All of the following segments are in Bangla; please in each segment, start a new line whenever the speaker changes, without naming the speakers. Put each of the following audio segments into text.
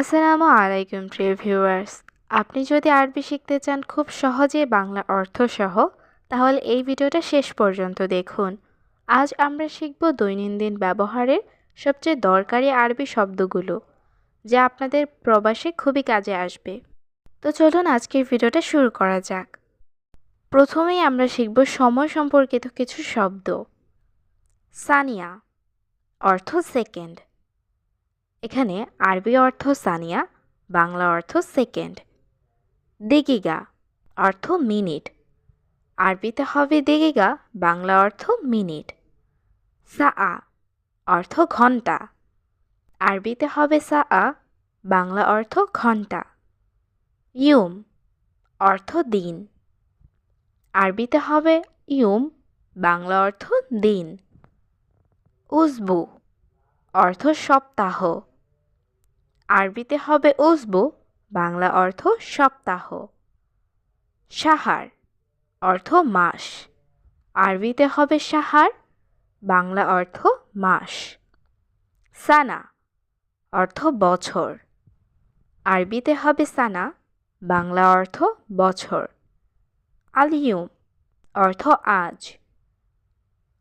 আসসালামু আলাইকুম, প্রিয় ভিউয়ার্স। আপনি যদি আরবি শিখতে চান, খুব সহজে বাংলা অর্থ সহ তাহলে এই ভিডিওটা শেষ পর্যন্ত দেখুন। আজ আমরা শিখব দৈনন্দিন ব্যবহারের সবচেয়ে দরকারি আরবি শব্দগুলো, যা আপনাদের প্রবাসে খুবই কাজে আসবে। তো চলুন আজকের ভিডিওটা শুরু করা যাক। প্রথমেই আমরা শিখব সময় সম্পর্কিত কিছু শব্দ। সানিয়া, অর্থ সেকেন্ড। এখানে আরবি অর্থ সানিয়া, বাংলা অর্থ সেকেন্ড। দেগিগা অর্থ মিনিট। আরবিতে হবে দেগিগা, বাংলা অর্থ মিনিট। সা অর্থ ঘণ্টা। আরবিতে হবে সা আ বাংলা অর্থ ঘণ্টা। ইউম অর্থ দিন। আরবিতে হবে ইউম, বাংলা অর্থ দিন। উজবু অর্থ সপ্তাহ। আরবিতে হবে উজবু, বাংলা অর্থ সপ্তাহ। সাহার, অর্থ মাস। আরবিতে হবে সাহার, বাংলা অর্থ মাস। সানা, অর্থ বছর। আরবিতে হবে সানা, বাংলা অর্থ বছর। আলিয়ুম, অর্থ আজ।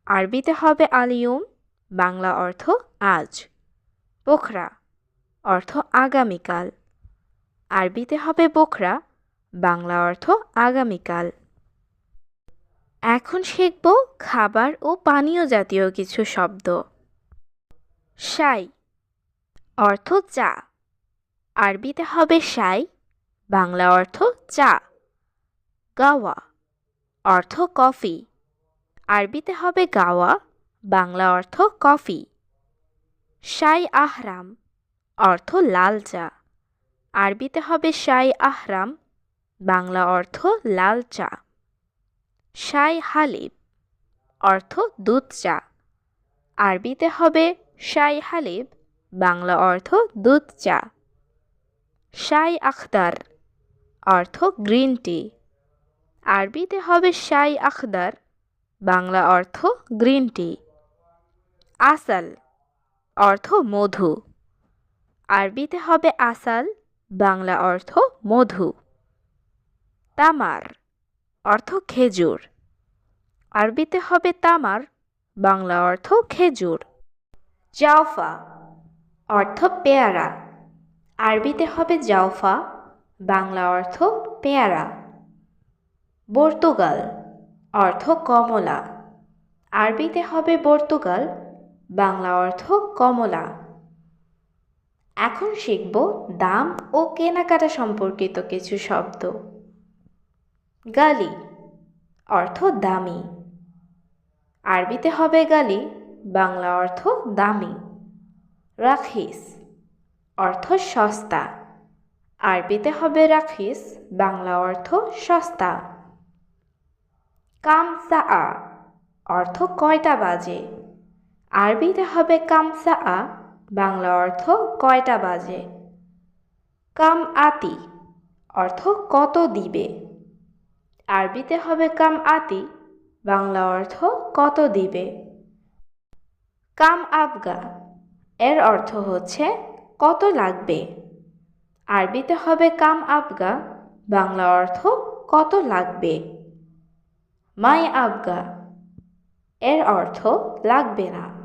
আরবিতে হবে আলিয়ুম, বাংলা অর্থ আজ। পোখরা অর্থ আগামীকাল। আরবিতে হবে বোখরা, বাংলা অর্থ আগামীকাল। এখন শিখব খাবার ও পানীয় জাতীয় কিছু শব্দ। সাই অর্থ চা। আরবিতে হবে সাই বাংলা অর্থ চা। গাওয়া, অর্থ কফি। আরবিতে হবে গাওয়া, বাংলা অর্থ কফি। সাই আহরাম। অর্থ লাল চা। আরবিতে হবে শাই আহরাম, বাংলা অর্থ লাল চা। শাই হালিব অর্থ দুধ চা। আরবিতে হবে শাই হালিব বাংলা অর্থ দুধ চা। শাই আখদার, অর্থ গ্রিন টি। আরবিতে হবে শাই আখদার, বাংলা অর্থ গ্রিন টি। আসাল, অর্থ মধু। আরবিতে হবে আসাল, বাংলা অর্থ মধু। তামার, অর্থ খেজুর। আরবিতে হবে তামার, বাংলা অর্থ খেজুর। জাওফা, অর্থ পেয়ারা। আরবিতে হবে জাওফা, বাংলা অর্থ পেয়ারা। পর্তুগাল, অর্থ কমলা। আরবিতে হবে পর্তুগাল, বাংলা অর্থ কমলা। এখন শিখব দাম ও কেনাকাটা সম্পর্কিত কিছু শব্দ। গালি, অর্থ দামি। আরবিতে হবে গালি, বাংলা অর্থ দামি। রাখিস, অর্থ সস্তা। আরবিতে হবে রাখিস, বাংলা অর্থ সস্তা। কামসা আ, অর্থ কয়টা বাজে? আরবিতে হবে কামসা আ বাংলা অর্থ কয়টা বাজে? কাম আতি, অর্থ কত দিবে? আরবিতে হবে কাম আতি, বাংলা অর্থ কত দিবে? কাম আবগা, এর অর্থ হচ্ছে কত লাগবে? আরবিতে হবে কাম আবগা, বাংলা অর্থ কত লাগবে? মাই আবগা, এর অর্থ লাগবে না।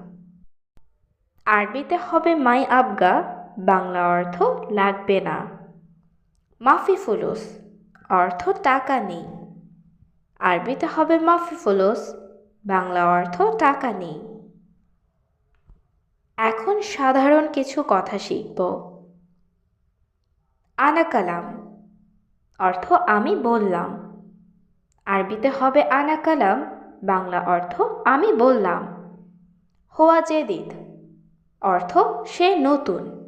আরবিতে হবে মাই আবগা, বাংলা অর্থ লাগবে না। মাফি ফুলুস অর্থ টাকা নেই। আরবিতে হবে মাফি ফুলুস বাংলা অর্থ টাকা নেই। এখন সাধারণ কিছু কথা শিখব। আনা কালাম অর্থ আমি বললাম। আরবিতে হবে আনা কালাম বাংলা অর্থ আমি বললাম। হোয়া জেদিদ অর্থ সে নতুন।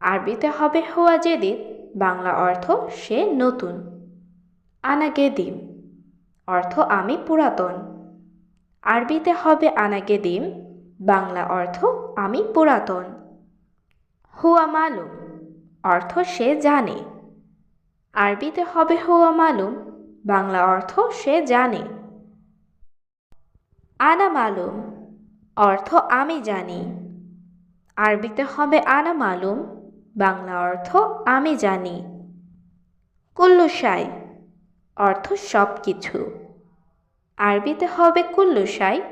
আরবিতে হবে হোয়া জেদিদ, বাংলা অর্থ সে নতুন। আনাগেদিম, অর্থ আমি পুরাতন। আরবিতে হবে আনাগেদিম, বাংলা অর্থ আমি পুরাতন। হুয়া মালুম, অর্থ সে জানে। আরবিতে হবে হুয়া মালুম, বাংলা অর্থ সে জানে। আনা মালুম, অর্থ আমি জানি। আরবিতে হবে আনা মালুম, বাংলা অর্থ আমি জানি। কুল্লুসাই অর্থ সব কিছু আরবিতে হবে কুল্লুসাই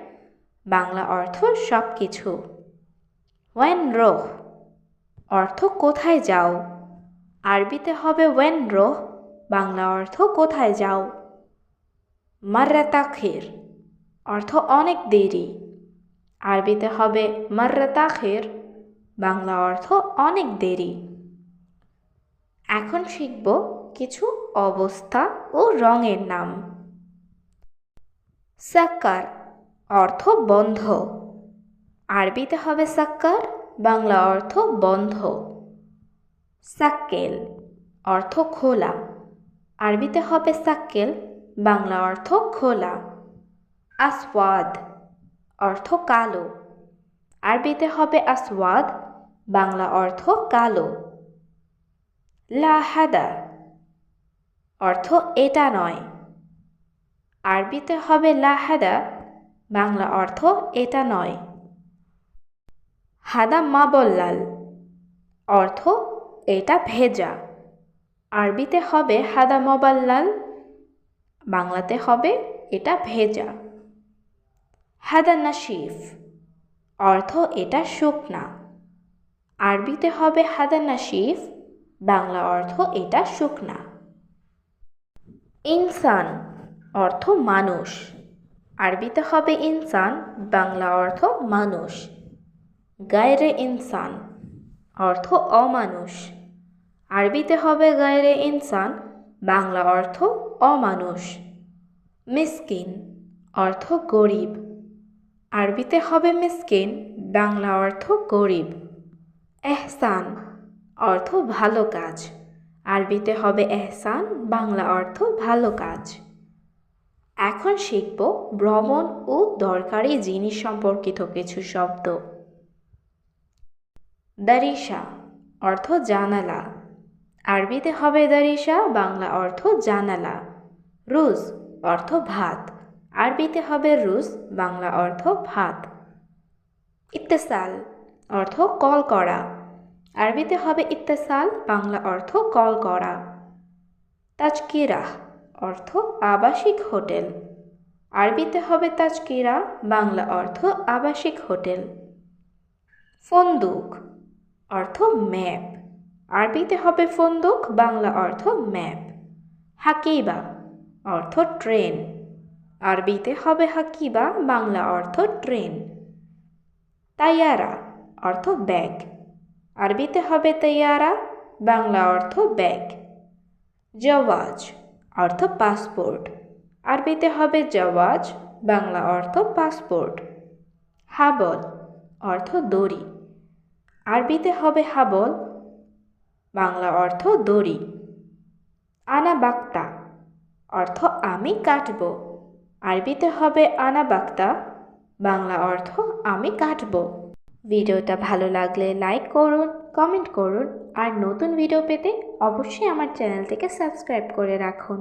বাংলা অর্থ সব কিছু ওয়েন রোহ অর্থ কোথায় যাও। আরবিতে হবে ওয়েন রোহ বাংলা অর্থ কোথায় যাও। মার্রা তাখির অর্থ অনেক দেরি। আরবিতে হবে মার্রা তাখির বাংলা অর্থ অনেক দেরি। এখন শিখব কিছু অবস্থা ও রঙের নাম। সাক্কার, অর্থ বন্ধ। আরবিতে হবে সাক্কার, বাংলা অর্থ বন্ধ। সাক্কেল, অর্থ খোলা। আরবিতে হবে সাক্কেল, বাংলা অর্থ খোলা। আসওয়াদ, অর্থ কালো। আরবিতে হবে আসওয়াদ বাংলা অর্থ কালো। লাহাদা অর্থ এটা নয়। আরবিতে হবে লাহাদা বাংলা অর্থ এটা নয়। হাদা মাবল্লাল অর্থ এটা ভেজা। আরবিতে হবে হাদা মবাল্লাল বাংলাতে হবে এটা ভেজা। হাদা নাশিফ অর্থ এটা শুকনা। আরবিতে হবে হাদা নাশিফ, বাংলা অর্থ এটা শুকনা। ইনসান অর্থ মানুষ। আরবিতে হবে ইনসান, বাংলা অর্থ মানুষ। গায়রে ইনসান অর্থ অমানুষ। আরবিতে হবে গায়রে ইনসান, বাংলা অর্থ অমানুষ। মিসকিন অর্থ গরিব। আরবিতে হবে মিসকিন, বাংলা অর্থ গরিব। এহসান, অর্থ ভালো কাজ। আরবিতে হবে এহসান, বাংলা অর্থ ভালো কাজ। এখন শিখব ভ্রমণ ও দরকারি জিনিস সম্পর্কিত কিছু শব্দ। দারিসা অর্থ জানালা। আরবিতে হবে দারিসা বাংলা অর্থ জানালা। রুজ অর্থ ভাত। আরবিতে হবে রুজ বাংলা অর্থ ভাত। ইত্তেসাল অর্থ কল করা। আরবিতে হবে ইত্তেসাল, বাংলা অর্থ কল করা। তাজকিরাহ, অর্থ আবাসিক হোটেল। আরবিতে হবে তাজকিরা, বাংলা অর্থ আবাসিক হোটেল। ফন্দুক, অর্থ ম্যাপ। আরবিতে হবে ফন্দুক, বাংলা অর্থ ম্যাপ। হাকিবা, অর্থ ট্রেন। আরবিতে হবে হাকিবা, বাংলা অর্থ ট্রেন। তাইয়ারা অর্থ ব্যাগ। আরবিতে হবে তৈয়ারা, বাংলা অর্থ ব্যাগ। জওয়াজ, অর্থ পাসপোর্ট। আরবিতে হবে জওয়াজ, বাংলা অর্থ পাসপোর্ট। হাবল, অর্থ দড়ি। আরবিতে হবে হাবল, বাংলা অর্থ দড়ি। আনা বাক্তা অর্থ আমি কাটব। আরবিতে হবে আনা বাক্তা বাংলা অর্থ আমি কাটব। ভিডিওটা ভালো লাগলে লাইক করুন কমেন্ট করুন আর নতুন ভিডিও পেতে অবশ্যই আমার চ্যানেলটিকে সাবস্ক্রাইব করে রাখুন।